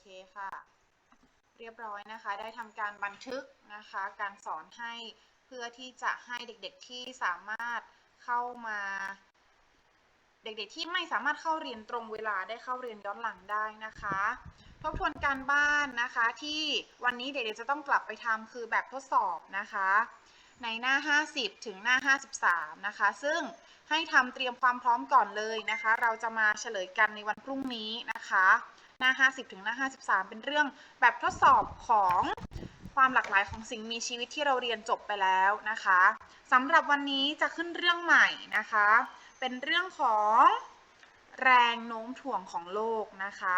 เคค่ะ เรียบร้อยนะคะ ได้ทำการบันทึกนะคะ การสอนให้เพื่อที่จะให้เด็กๆที่สามารถเข้ามา เด็กๆที่ไม่สามารถเข้าเรียนตรงเวลาได้เข้าเรียนย้อนหลังได้นะคะทบทวนการบ้านนะคะที่วันนี้เด็กๆจะต้องกลับไปทำคือแบบทดสอบนะคะ ในหน้า 50 ถึงหน้า 53 นะคะ ซึ่งให้ทำเตรียมความพร้อมก่อนเลยนะคะ เราจะมาเฉลยกันในวันพรุ่งนี้นะคะ หน้า 50 ถึงหน้า 53 เป็นเรื่องแบบทดสอบของความหลากหลายของสิ่งมีชีวิตที่เราเรียนจบไปแล้วนะคะสำหรับวันนี้จะขึ้นเรื่องใหม่นะคะ เป็นเรื่องของแรงโน้มถ่วงของโลกนะคะ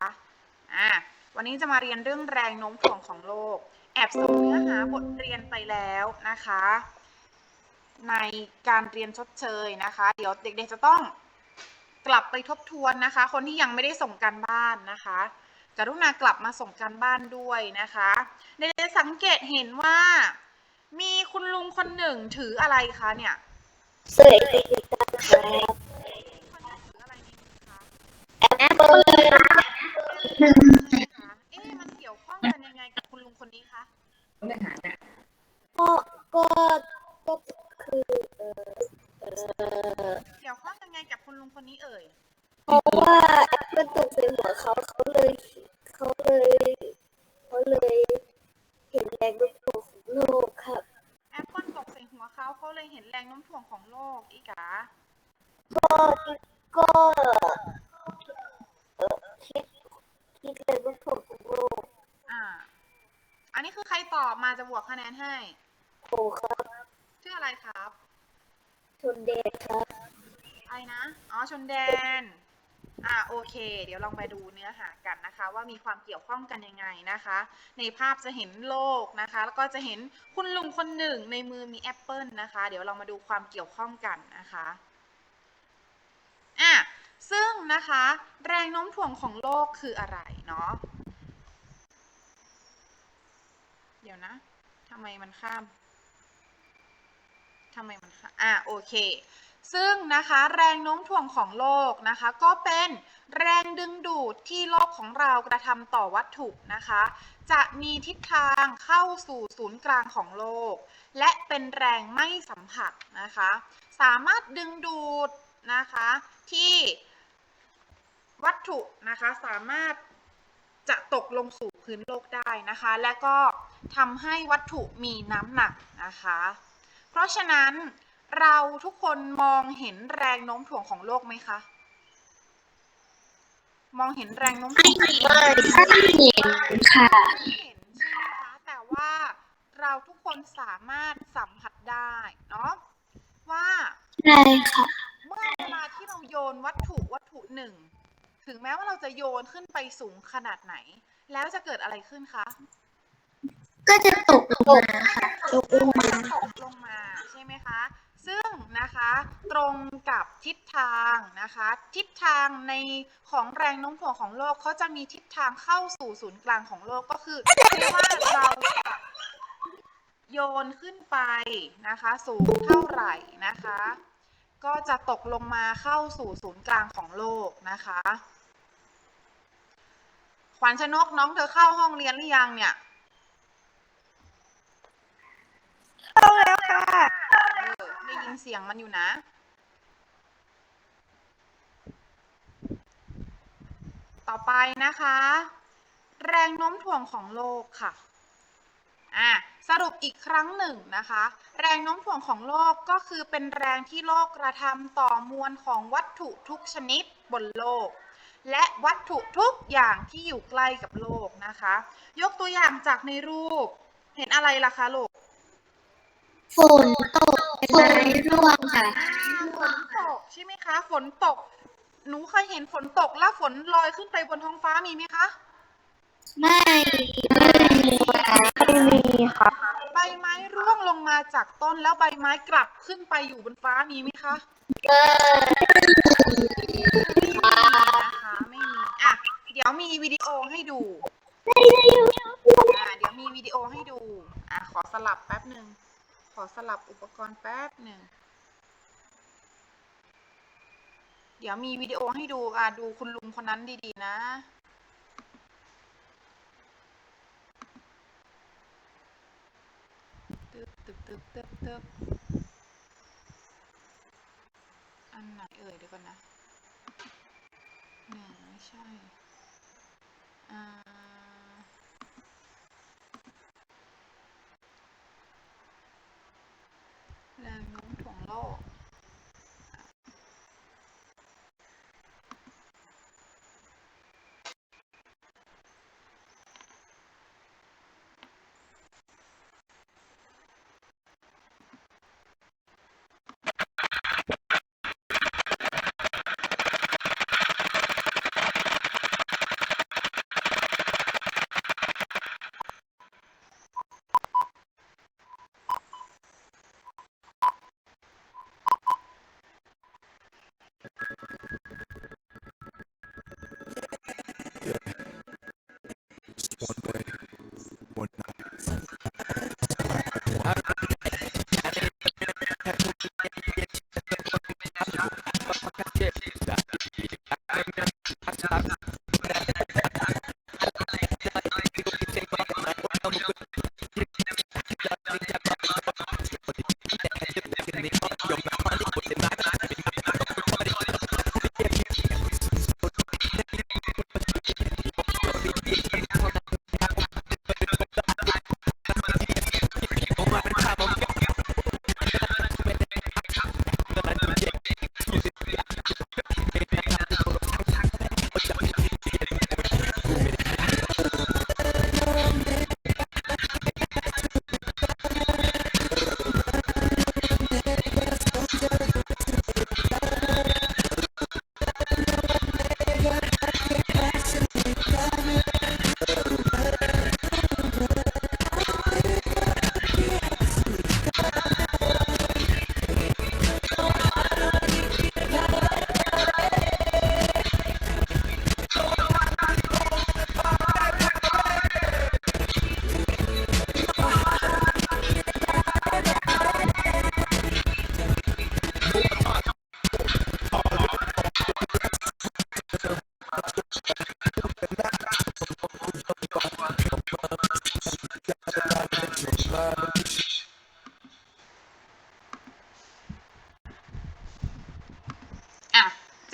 อะวันนี้จะมาเรียนเรื่องแรงโน้มถ่วงของโลก แอบส่งเนื้อหาบทเรียนไปแล้วนะคะ ในการเรียนชดเชยนะคะ เดี๋ยวเด็กๆจะต้อง กลับไปทบทวนนะคะ คนที่ยังไม่ได้ส่งการบ้านนะคะ กรุณากลับมาส่งการบ้านด้วยนะคะเด็กๆสังเกตเห็นว่า มีคุณลุงคนหนึ่งถืออะไรคะเนี่ยสวยดีครับคนหนึ่งถืออะไรในมือคะแอปเปิลครับคะเอ๊ะมันเกี่ยวข้องกันยังไงกับคุณลุงคนนี้คะ ก็ก็ก็คือเออเออ เกี่ยวข้องยังไงกับคุณลุงคนนี้เอ่ย เพราะว่าแอปเปิลตกใส่หัวเขาเขาเลยเขาเลยเขาเลยเห็ นแรงโน้มถ่วงของโลกครับ แอปเปิลตกใส่หัวเขาเขาเลยเห็นแรงโน้มถ่วงของโลกอีกาก็ก็เออคิดคิดแรงโน้มถ่วงของโลกอ่า อันนี้คือใครตอบมาจะบวกคะแนนให้โหครับชื่ออะไรครับ ชนเดชครับ อะไรนะ อ๋อ ชนแดน อ่าโอเค เดี๋ยวลองไปดูเนื้อหากันนะคะ ว่ามีความเกี่ยวข้องกันยังไงนะคะ ในภาพจะเห็นโลกนะคะ แล้วก็จะเห็นคุณลุงคนหนึ่งในมือมีแอปเปิลนะคะ เดี๋ยวเรามาดูความเกี่ยวข้องกันนะคะอะซึ่งนะคะแรงโน้มถ่วงของโลกคืออะไรเนาะเดี๋ยวนะทำไมมันข้ามทำไมมันข้ามอะโอเค ซึ่งนะคะแรงโน้มถ่วงของโลกนะคะ ก็เป็นแรงดึงดูดที่โลกของเรากระทำต่อวัตถุนะคะ จะมีทิศทางเข้าสู่ศูนย์กลางของโลก และเป็นแรงไม่สัมผัสนะคะ สามารถดึงดูดนะคะที่วัตถุนะคะสามารถจะตกลงสู่พื้นโลกได้นะคะ และก็ทำให้วัตถุมีน้ำหนักนะคะ เพราะฉะนั้น เราทุกคนมองเห็นแรงโน้มถ่วงของโลกไหมคะ มองเห็นแรงโน้มถ่วงของโลกเห็นค่ะไม่เห็นใช่ไหมคะแต่ว่าเราทุกคนสามารถสัมผัสได้เนาะว่าใช่ค่ะเมื่อเวลาที่เราโยนวัตถุวัตถุหนึ่ง ถึงแม้ว่าเราจะโยนขึ้นไปสูงขนาดไหน แล้วจะเกิดอะไรขึ้นคะก็จะตกลงมาค่ะตกลงมา นะคะ ตรงกับทิศทางนะคะ ทิศทางในของแรงโน้มถ่วงของโลกเขาจะมีทิศทางเข้าสู่ศูนย์กลางของโลกก็คือไม่ว่าเราจะโยนขึ้นไปนะคะ สูงเท่าไหร่นะคะ ก็จะตกลงมาเข้าสู่ศูนย์กลางของโลกนะคะขวัญชนกน้องเธอเข้าห้องเรียนหรือยังเนี่ย เข้าแล้วค่ะ เออได้ยินเสียงมันอยู่นะต่อไปนะคะ แรงโน้มถ่วงของโลกค่ะอะ สรุปอีกครั้งหนึ่งนะคะ แรงโน้มถ่วงของโลกก็คือเป็นแรงที่โลกกระทำต่อมวลของวัตถุทุกชนิดบนโลก และวัตถุทุกอย่างที่อยู่ใกล้กับโลกนะคะ ยกตัวอย่างจากในรูป เห็นอะไรล่ะคะลูกฝนตก ไม้ร่วงค่ะ ฝนตกใช่ไหมคะ ฝนตก หนูเคยเห็นฝนตกแล้วฝนลอยขึ้นไปบนท้องฟ้ามีไหมคะ ไม่ไม่มีค่ะไม่มีค่ะ ใบไม้ร่วงลงมาจากต้นแล้วใบไม้กลับขึ้นไปอยู่บนฟ้ามีไหมคะไม่นะคะไม่มีอะเดี๋ยวมีวิดีโอให้ดูอะเดี๋ยวมีวิดีโอให้ดูอะขอสลับแป๊บหนึ่ง ขอสลับอุปกรณ์แป๊บหนึ่ง เดี๋ยวมีวิดีโอให้ดูอะดูคุณลุงคนนั้นดีๆนะตึ๊บตึ๊บตึ๊บตึ๊บตึ๊บอันไหนเอ่ยเดี๋ยวก่อนนะหนึ่งไม่ใช่ อ่า แรงโ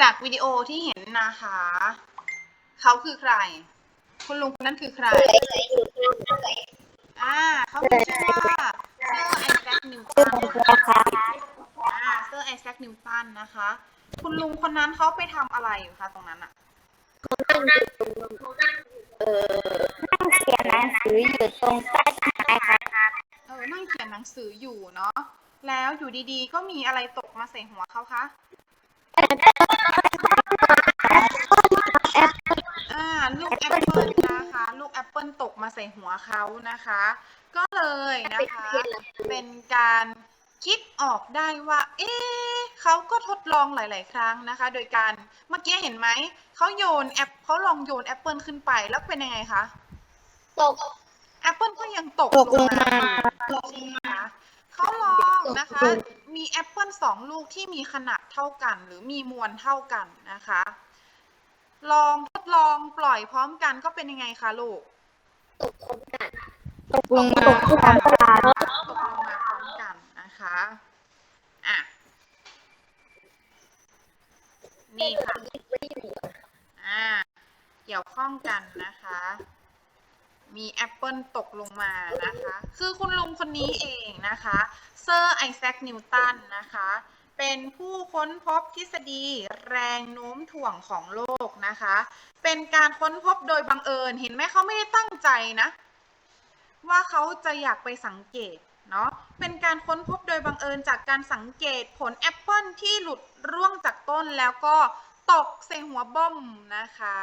จากวิดีโอที่เห็นนะคะ เขาคือใคร คุณลุงคนนั้นคือใครอ่าเขาคือชื่อว่าเซอร์ไอแซคนิวตันอ่าเซอร์ไอแซคนิวตันนะคะ คุณลุงคนนั้นเขาไปทำอะไรอยู่คะตรงนั้นอะนั่งเขียนหนังสืออยู่ตรงใต้ต้นไม้ค่ะเออนั่งเขียนหนังสืออยู่เนาะแล้วอยู่ดีๆ ก็มีอะไรตกมาใส่หัวเขาคะ มาใส่หัวเขานะคะ ก็เลยนะคะ เป็นการคิดออกได้ว่า เอ๊ะเขาก็ทดลองหลาย ๆ ครั้งนะคะ โดยการเมื่อกี้เห็นไหม เขาโยนแอปเขาลองโยนแอปเปิลขึ้นไปแล้วเป็นยังไงคะ ตกแอปเปิลก็ยังตกตกลงมาอยู่ใช่ไหมคะเขาลองนะคะ มีแอปเปิลสองลูกที่มีขนาดเท่ากัน หรือมีมวลเท่ากันนะคะ ลองทดลองปล่อยพร้อมกันก็เป็นยังไงคะลูก ตกพร้อมกันตกลงมาที่ท้องตลาดตกลงมาพร้อมกันนะคะอะนี่ค่ะอยู่อ่าเกี่ยวข้องกันนะคะ มีแอปเปิลตกลงมานะคะ คือคุณลุงคนนี้เองนะคะ เซอร์ไอแซคนิวตันนะคะ เป็นผู้ค้นพบทฤษฎีแรงโน้มถ่วงของโลกนะคะ เป็นการค้นพบโดยบังเอิญ เห็นไหมเขาไม่ได้ตั้งใจนะ ว่าเขาจะอยากไปสังเกตเนาะ เป็นการค้นพบโดยบังเอิญจากการสังเกตผลแอปเปิลที่หลุดร่วงจากต้นแล้วก็ตกใส่หัวบ้อมนะคะ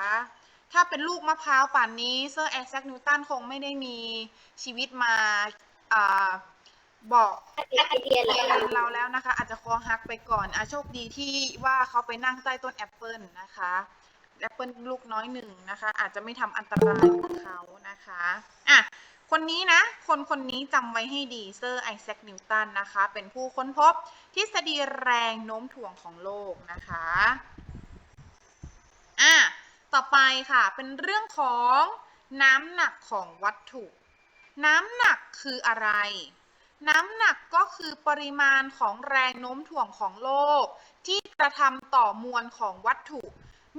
ถ้าเป็นลูกมะพร้าวป่านนี้เซอร์แอคแซคนิวตันคงไม่ได้มีชีวิตมาอา บอกไอเดียเราแล้วนะคะ อาจจะคอหักไปก่อนอาโชคดีที่ว่าเขาไปนั่งใต้ต้นแอปเปิลนะคะแอปเปิลลูกน้อยหนึ่งนะคะ อาจจะไม่ทำอันตรายกับเขานะคะอะคนนี้นะ คนคนนี้จำไว้ให้ดีเซอร์ไอแซคนิวตันนะคะ เป็นผู้ค้นพบทฤษฎีแรงโน้มถ่วงของโลกนะคะอะต่อไปค่ะ เป็นเรื่องของน้ำหนักของวัตถุ น้ำหนักคืออะไร น้ำหนักก็คือปริมาณของแรงโน้มถ่วงของโลก ที่กระทำต่อมวลของวัตถุ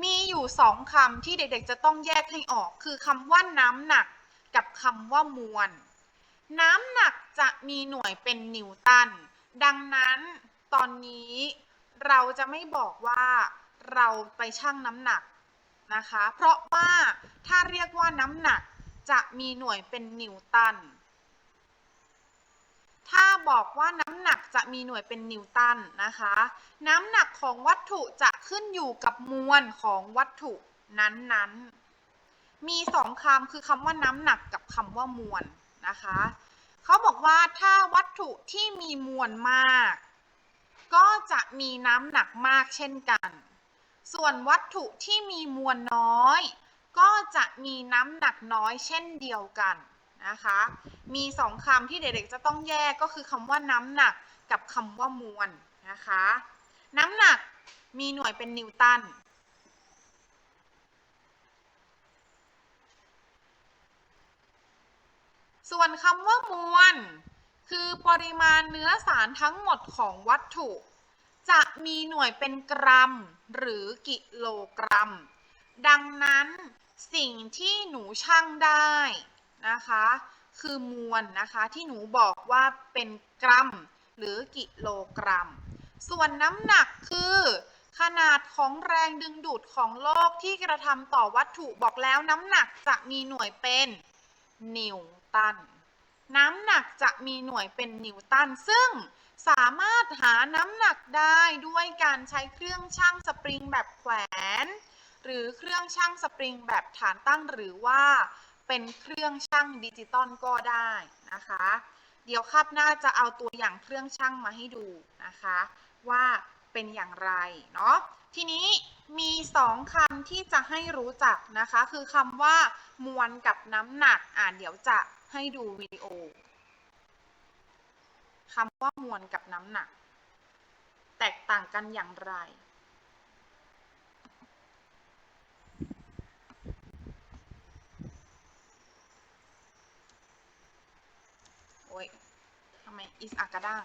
มีอยู่สองคำที่เด็กๆ จะต้องแยกให้ออก คือคำว่าน้ำหนักกับคำว่ามวล น้ำหนักจะมีหน่วยเป็นนิวตัน ดังนั้นตอนนี้เราจะไม่บอกว่าเราไปชั่งน้ำหนักนะคะ เพราะว่าถ้าเรียกว่าน้ำหนักจะมีหน่วยเป็นนิวตัน ถ้าบอกว่าน้ำหนักจะมีหน่วยเป็นนิวตันนะคะ น้ำหนักของวัตถุจะขึ้นอยู่กับมวลของวัตถุนั้นๆ มีสองคำคือคำว่าน้ำหนักกับคำว่ามวลนะคะเขาบอกว่าถ้าวัตถุที่มีมวลมาก ก็จะมีน้ำหนักมากเช่นกัน ส่วนวัตถุที่มีมวลน้อย ก็จะมีน้ำหนักน้อยเช่นเดียวกัน นะคะ มีสองคำที่เด็กๆจะต้องแยกก็คือคำว่าน้ำหนักกับคำว่ามวลนะคะ น้ำหนักมีหน่วยเป็นนิวตันส่วนคำว่ามวลคือปริมาณเนื้อสารทั้งหมดของวัตถุ จะมีหน่วยเป็นกรัม หรือกิโลกรัม ดังนั้นสิ่งที่หนูชั่งได้ นะคะ คือมวลนะคะที่หนูบอกว่าเป็นกรัม หรือกิโลกรัม ส่วนน้ำหนักคือขนาดของแรงดึงดูดของโลกที่กระทำต่อวัตถุบอกแล้วน้ำหนักจะมีหน่วยเป็นนิวตัน น้ำหนักจะมีหน่วยเป็นนิวตัน ซึ่งสามารถหาน้ำหนักได้ด้วยการใช้เครื่องชั่งสปริงแบบแขวน หรือเครื่องชั่งสปริงแบบฐานตั้งหรือว่า เป็นเครื่องชั่งดิจิตอลก็ได้นะคะ เดี๋ยวคาบหน้าจะเอาตัวอย่างเครื่องชั่งมาให้ดูนะคะ ว่าเป็นอย่างไรเนาะ ทีนี้มีสองคำที่จะให้รู้จักนะคะ คือคำว่ามวลกับน้ำหนัก อ่านเดี๋ยวจะให้ดูวิดีโอคำว่ามวลกับน้ำหนัก แตกต่างกันอย่างไร โอ้ยทำไมอิสอากระด้าง